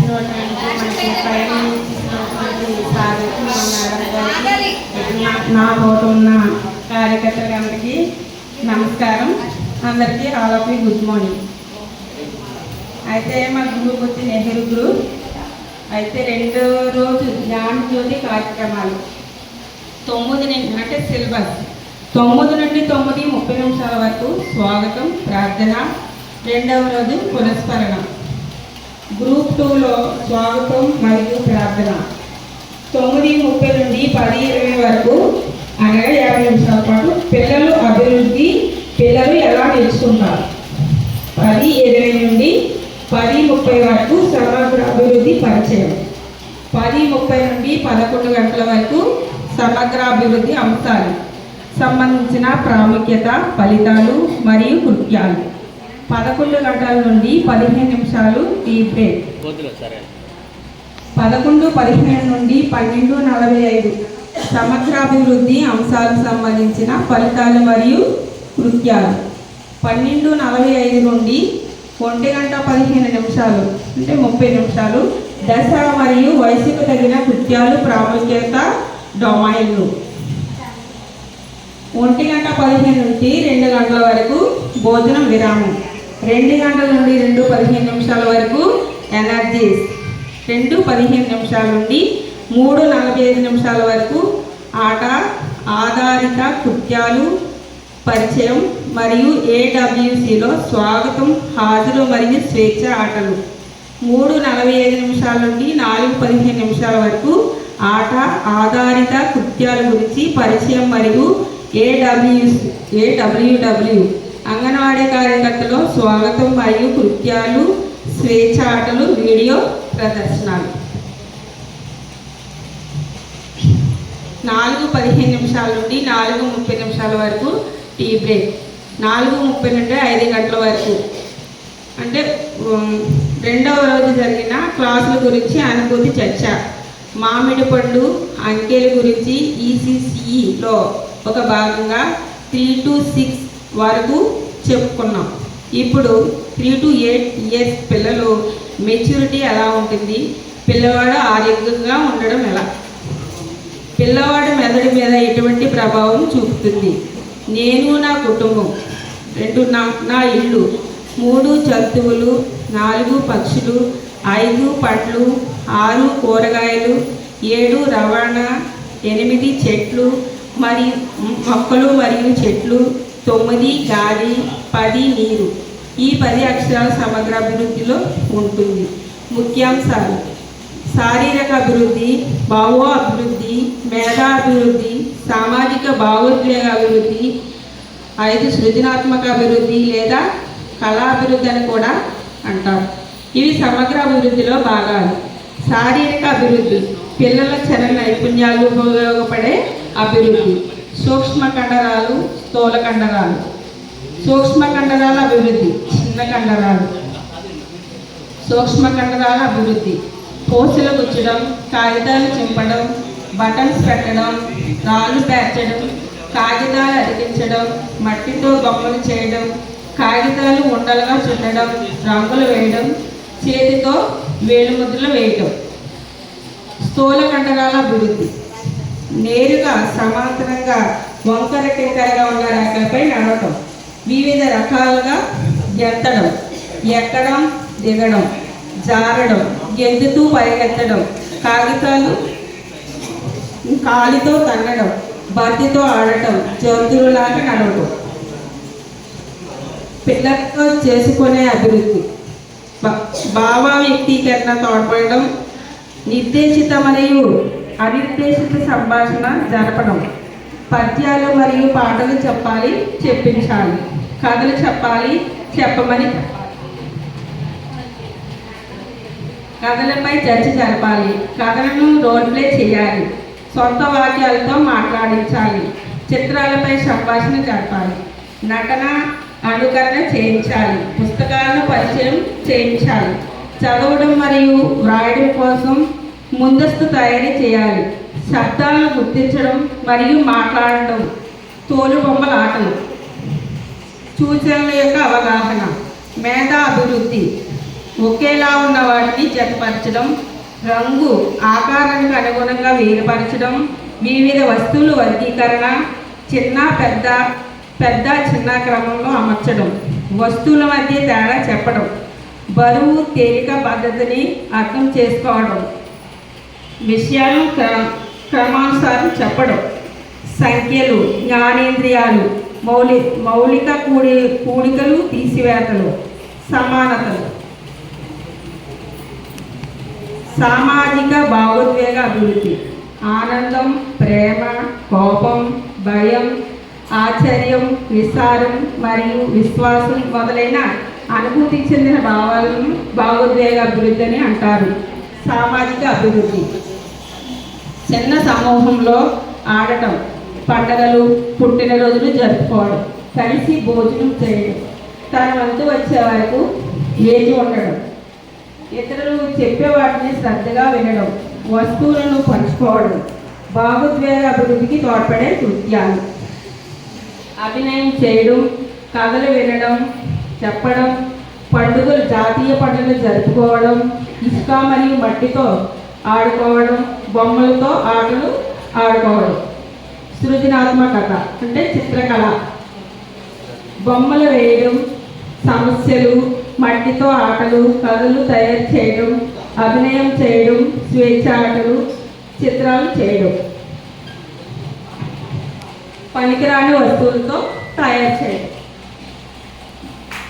చేసినటువంటి నా- నా తోట ఉన్న కార్యకర్తలందరికీ నమస్కారం. అందరికీ all of you good morning. అయితే మా గ్రూప్ వచ్చి నెహ్రూ గ్రూప్ అయితే రెండో రోజు జ్ఞాన జ్యోతి కార్యక్రమాలు. తొమ్మిది నుండి అంటే సిలబస్. తొమ్మిది నుండి తొమ్మిది ముప్పై నిమిషాల వరకు స్వాగతం ప్రార్థన. రెండవ రోజు పునస్మరణ. గ్రూప్ టూలో స్వాగతం మరియు ప్రార్థన. తొమ్మిది ముప్పై నుండి పది ఇరవై వరకు అనగా యాభై నిమిషాల పాటు పిల్లలు అభివృద్ధి పిల్లలు ఎలా నేర్చుకుంటారు? పది ఇరవై నుండి పది ముప్పై వరకు సమగ్ర అభివృద్ధి పరిచయం. పది ముప్పై నుండి పదకొండు గంటల వరకు సమగ్ర అభివృద్ధి అంశాలు. సంబంధించిన ప్రాముఖ్యత ఫలితాలు మరియు కృత్యాలు. పదకొండు గంటల నుండి పదిహేను నిమిషాలు టీ బ్రేక్ పదకొండు పదిహేను నుండి పన్నెండు నలభై ఐదు. సమగ్రాభివృద్ధి అంశాలకు సంబంధించిన ఫలితాలు మరియు కృత్యాలు. పన్నెండు నలభై ఐదు నుండి ఒంటి గంట పదిహేను నిమిషాలు అంటే ముప్పై నిమిషాలు దశ మరియు వయసుకు తగిన కృత్యాలు ప్రాముఖ్యత డొమైన్లు. ఒంటి గంట పదిహేను నుంచి రెండు గంటల వరకు భోజనం విరామం. రెండు గంటల నుండి రెండు పదిహేను నిమిషాల వరకు ఎనర్జీస్ రెండు పదిహేను నిమిషాల నుండి మూడు నలభై ఐదు నిమిషాల వరకు ఆట ఆధారిత కృత్యాలు పరిచయం మరియు ఏడబ్ల్యూసిలో స్వాగతం హాజరు మరియు స్వేచ్ఛ ఆటలు. మూడు నలభై ఐదు నిమిషాల నుండి నాలుగు పదిహేను నిమిషాల వరకు ఆట ఆధారిత కృత్యాల గురించి పరిచయం మరియు ఏడబ్ల్యూ ఏడబ్ల్యూడబ్ల్యూ అంగన్వాడీ కార్యకర్తలు స్వాగతం మరియు కృత్యాలు స్వేచ్ఛ ఆటలు వీడియో ప్రదర్శనలు. నాలుగు పదిహేను నిమిషాల నుండి నాలుగు ముప్పై నిమిషాల వరకు టీ బ్రేక్. నాలుగు ముప్పై నుండి ఐదు గంటల వరకు. అంటే రెండవ రోజు జరిగిన క్లాసుల గురించి అనుభూతి చర్చ. మామిడి పండు అంకెల గురించి ఈసీసీలో ఒక భాగంగా త్రీ టు సిక్స్ వరకు చెప్పుకున్నాం. ఇప్పుడు త్రీ టు ఎయిట్ ఇయర్స్ పిల్లలు మెచ్యూరిటీ ఎలా ఉంటుంది? పిల్లవాడు ఆరోగ్యంగా ఉండడం ఎలా? పిల్లవాడి మెదడు మీద ఎటువంటి ప్రభావం చూపుతుంది? నేను నా కుటుంబం రెండు నా నా ఇల్లు మూడు జంతువులు నాలుగు పక్షులు ఐదు పండ్లు ఆరు కూరగాయలు ఏడు రవాణా ఎనిమిది చెట్లు మరియు మొక్కలు మరియు చెట్లు తొమ్మిది గాలి పది నీరు. ఈ పది అక్షరాల సమగ్ర అభివృద్ధిలో ఉంటుంది. ముఖ్యాంశాలు శారీరక అభివృద్ధి భావో అభివృద్ధి మేధా అభివృద్ధి సామాజిక భావోద్వేగ అభివృద్ధి ఐదు సృజనాత్మక అభివృద్ధి లేదా కళాభివృద్ధి అని కూడా అంటారు ఇవి సమగ్ర అభివృద్ధిలో భాగాలు. శారీరక అభివృద్ధి పిల్లల చరణ నైపుణ్యాలు ఉపయోగపడే అభివృద్ధి. సూక్ష్మ కండరాలు స్థూల కండరాలు సూక్ష్మ కండరాల అభివృద్ధి చిన్న కండరాలు సూక్ష్మ కండరాల అభివృద్ధి. పోసలు గుచ్చడం కాగితాలు చింపడం బటన్స్ పెట్టడం రాళ్ళు పేర్చడం కాగితాలు అతికించడం మట్టితో బొమ్మలు చేయడం కాగితాలు ఉండలుగా చుట్టడం రంగులు వేయడం చేతితో వేలుముద్రలు వేయటం. స్థూల కండరాల అభివృద్ధి. నేరుగా సమాంతరంగా వంకర టింకరగా ఉన్న రేఖలపై నడవటం. వివిధ రకాలుగా ఎత్తడం ఎక్కడం దిగడం జారడం గెంతుతూ పరిగెత్తడం కాగితాలు కాలితో తన్నడం బంతితో ఆడటం జంతువులాగా నడవడం పిల్లలతో చేసుకునే అభివృద్ధి. భావ వ్యక్తీకరణ తోడ్పడడం నిర్దేశిత మరియు అనిర్దేశిత సంభాషణ జరపడం. పద్యాలు మరియు పాటలు చెప్పాలి చెప్పించాలి. కథలు చెప్పాలి చెప్పమని కథలపై చర్చ జరపాలి. కథలను రోల్ ప్లే చేయాలి. సొంత వాక్యాలతో మాట్లాడించాలి. చిత్రాలపై సంభాషణ జరపాలి. నటన అనుకరణ చేయించాలి. పుస్తకాలను పరిచయం చేయించాలి. చదవడం మరియు వ్రాయడం కోసం ముందస్తు తయారీ చేయాలి. శబ్దాలను గుర్తించడం మరియు మాట్లాడడం. తోలు బొమ్మల ఆటలు. సూచనల యొక్క అవగాహన. మేధా అభివృద్ధి. ఒకేలా ఉన్న వాటిని జతపరచడం. రంగు ఆకారానికి అనుగుణంగా వేరుపరచడం. వివిధ వస్తువులు వర్గీకరణ. చిన్న పెద్ద పెద్ద చిన్న క్రమంలో అమర్చడం. వస్తువుల మధ్య తేడా చెప్పడం. బరువు తేలిక పద్ధతిని అర్థం చేసుకోవడం. విషయాలు క్ర- క్రమానుసారం చెప్పడం. సంఖ్యలు జ్ఞానేంద్రియాలు మౌలి మౌలిక కూడి కూడికలు తీసివేతలు సమానతలు. సామాజిక భావోద్వేగ అభివృద్ధి. ఆనందం ప్రేమ కోపం భయం ఆశ్చర్యం విసారం మరియు విశ్వాసం మొదలైన అనుభూతి చెందిన భావాలను భావోద్వేగ అభివృద్ధి అని అంటారు. సామాజిక అభివృద్ధి. చిన్న సమూహంలో ఆడటం పండగలు పుట్టినరోజులు జరుపుకోవడం కలిసి భోజనం చేయడం. తన వంతు వచ్చే వరకు వేచి ఉండడం. ఇతరులు చెప్పే వాటిని శ్రద్ధగా వినడం వస్తువులను పంచుకోవడం భావోద్వేగ అభివృద్ధికి తోడ్పడే నృత్యాలు. అభినయం చేయడం కథలు వినడం చెప్పడం పండుగలు జాతీయ పండుగలు జరుపుకోవడం ఇసుక మరియు మట్టితో ఆడుకోవడం బొమ్మలతో ఆటలు ఆడుకోవడం. సృజనాత్మకత అంటే చిత్రకళ. బొమ్మలు వేయడం సమస్యలు మట్టితో ఆటలు కథలు తయారు చేయడం అభినయం చేయడం స్వేచ్ఛ ఆటలు చిత్రాలు చేయడం. పనికిరాని వస్తువులతో తయారు చేయడం.